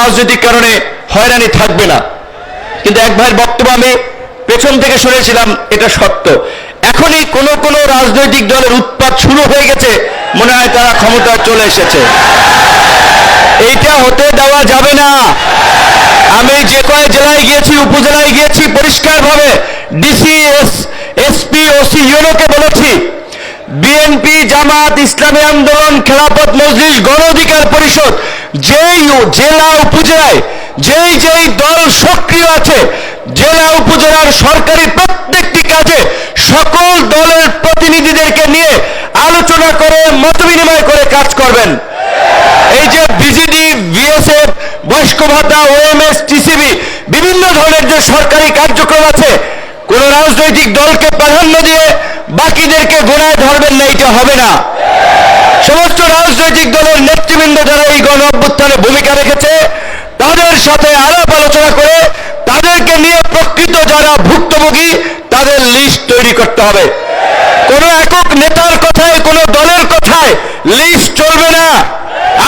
রাজনৈতিক কারণে হয়রানি থাকবে না। কিন্তু এক ভাইয়ের বক্তব্য আমি পেছন থেকে শুনেছিলাম, এটা সত্য। এখনই কোন কোন রাজনৈতিক দলের উৎপাত শুরু হয়ে গেছে, মনে হয় তারা ক্ষমতায় চলে এসেছে। এইটা হতে দেওয়া যাবে না। আমি যে কয় জেলায় গিয়েছি, উপজেলায় গিয়েছি, পরিষ্কারভাবে ডিসি এস এসপি ওসি ইউনোকে বলেছি বিএনপি, জামাত, ইসলামী আন্দোলন, খেলাফত, মজলিস, গণ অধিকার পরিষদ, যেই জেলা উপজেলায়, যেই যেই দল সক্রিয় আছে, জেলা উপজেলার সরকারি প্রত্যেকটি কাজে সকল দলের প্রতিনিধিদেরকে নিয়ে আলোচনা করে, মত বিনিময় করে কাজ করবেন। এই যে বিজিডি, বিএসএফ, বয়স্ক ভাতা, ওএমএস, টিসিবি, বিভিন্ন ধরনের যে সরকারি কার্যক্রম আছে, কোন রাজনৈতিক দলকে প্রাধান্য দিয়ে বাকিদেরকে গোড়ায় ধরবেন না, এটা হবে না। সমস্ত রাজনৈতিক দলের নেতৃবৃন্দ যারা এই গণ অভ্যুত্থানে ভূমিকা রেখেছে, তাদের সাথে আলাপ আলোচনা করে তাদেরকে নিয়ে প্রকৃত যারা ভুক্তভোগী, তাদের লিস্ট তৈরি করতে হবে। কোন একক নেতার কথায়, কোন দলের কথায় লিস্ট চলবে না।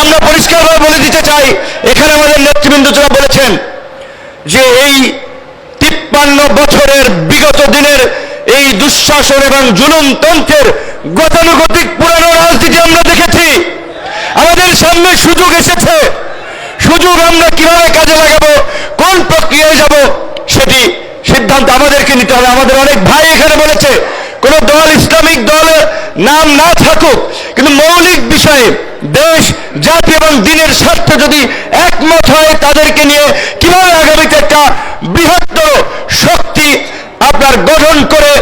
আমরা পরিষ্কারভাবে বলে দিতে চাই, এখানে আমাদের নেতৃবৃন্দ যারা বলেছেন যে এই তিপ্পান্ন বছরের বিগত দিনের এই দুঃশাসন এবং জুলুমতন্ত্রের গতানুগতিক পুরানো রাজনীতি আমরা দেখেছি। আমাদের সামনে সুযোগ এসেছে। সুযোগ আমরা কীভাবে কাজে লাগাবো, কোন প্রক্রিয়ায় যাব সেটি সিদ্ধান্ত আমাদেরকে নিতে হবে। আমাদের অনেক ভাই এখানে বলেছে, কোন দল ইসলামিক দলের নাম না থাকুক, কিন্তু মৌলিক বিষয়ে দেশ, জাতি এবং দিনের স্বার্থ যদি একমত হয় তাদেরকে নিয়ে কীভাবে আগামীতে একটা বৃহত্তর শক্তি আপনার গঠন করে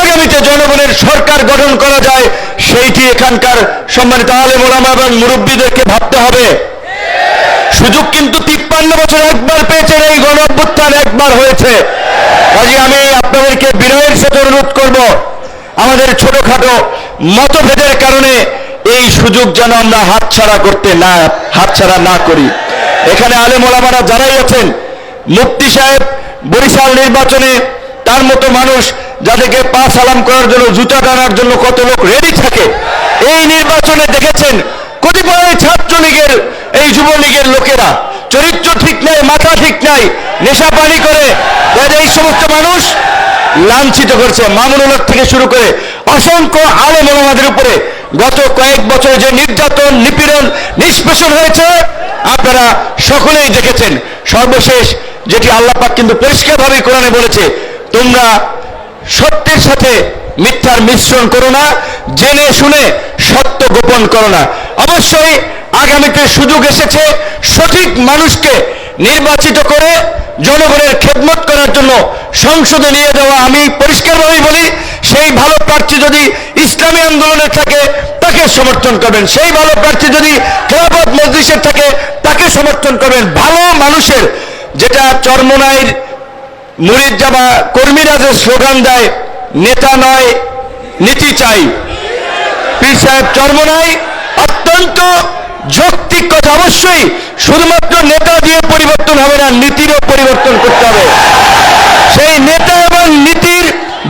আগামীতে জনগণের সরকার গঠন করা যায়, সেইটি এখানকার সম্মানিত আলে ওলামা এবং মুরব্বীদেরকে ভাবতে হবে। সুযোগ কিন্তু তিপ্পান্ন বছর একবার পেয়েছেন, এই গণ একবার হয়েছে। কাজে আমি আপনাদেরকে বিনয়ের সাথে অনুরোধ করব, আমাদের ছোটখাটো মতভেদের কারণে এই সুযোগ যেন আমরা হাতছাড়া করতে না, হাতছাড়া না করি। এখানে আলেম ওলামারা যারাই আছেন, মুফতি সাহেব বরিশাল নির্বাচনে তার মতো মানুষ যাদেরকে পা সালাম করার জন্য, জুতা টানার জন্য কত লোক রেডি থাকে, এই নির্বাচনে দেখেছেন কতিপয় ছাত্রলীগের, এই যুবলীগের লোকেরা। চরিত্র ঠিক নাই, মাথা ঠিক নাই নেশা পানি করে এই সমস্ত মানুষ লাঞ্ছিত করছে। মামুনুল থেকে শুরু করে অসংখ্য আলেম ওলামাদের উপরে গত কয়েক বছরে যে নির্যাতন, নিপীড়ন, নিষ্পেষণ হয়েছে, আপনারা সকলেই দেখেছেন। সর্বশেষ যেটি আল্লাহ পাক কিন্তু পরিষ্কারভাবে কোরআনে বলেছে, তোমরা সত্যের সাথে মিথ্যার মিশ্রণ করো না, জেনে শুনে সত্য গোপন করো না। অবশ্যই আগামীতে সুযোগ এসেছে সঠিক মানুষকে নির্বাচিত করে জনগণের খেদমত করার জন্য সংসদে নিয়ে যাওয়া আমি পরিষ্কারভাবেই বলি, সেই ভালো প্রার্থী যদি ইসলামী আন্দোলনের থাকে, তাকে সমর্থন করবেন। সেই ভালো প্রার্থী যদি খেলাফত মজলিসের থাকে, তাকে সমর্থন করবেন। ভালো মানুষের যেটা চরমনাইর মুরিদ জামা কর্মীরা যে স্লোগান দেয়, নেতা নয়, নীতি চাই। পীর সাহেব চর্মনাই অত্যন্ত যৌক্তিক কথা। অবশ্যই শুধুমাত্র নেতা দিয়ে পরিবর্তন হবে না, নীতিরও পরিবর্তন করতে হবে। সেই নেতা এবং নীতির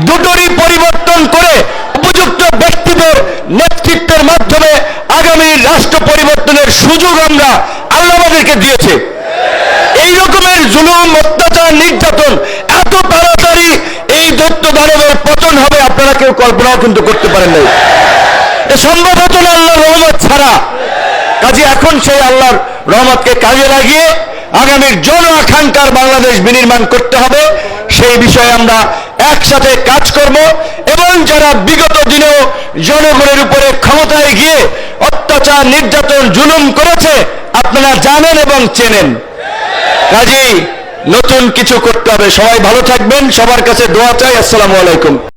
দুটোরই পরিবর্তন করে উপযুক্ত ব্যক্তিদের নেতৃত্বের মাধ্যমে আগামী রাষ্ট্র পরিবর্তনের সুযোগ আমরা আল্লাহ আমাদেরকে দিয়েছে। এই রকমের জুলুম, অত্যাচার, নির্যাতন তাড়াতাড়ি এই দৈত্য দানবের পতন হবে, আপনারা কেউ কল্পনাও কিন্তু করতে পারেন নাই। সম্ভব হতো না আল্লাহর রহমত ছাড়া। কাজে এখন সেই আল্লাহর রহমতকে কাজে লাগিয়ে আগামীর জন আকাঙ্ক্ষার বাংলাদেশ বিনির্মাণ করতে হবে। সেই বিষয়ে আমরা একসাথে কাজ করব এবং যারা বিগত দিনেও জনগণের উপরে ক্ষমতায় গিয়ে অত্যাচার, নির্যাতন, জুলুম করেছে, আপনারা জানেন এবং চেনেন। কাজেই নতুন কিছু করতে হবে। সবাই ভালো থাকবেন। সবার কাছে দোয়া চাই। আসসালামু আলাইকুম।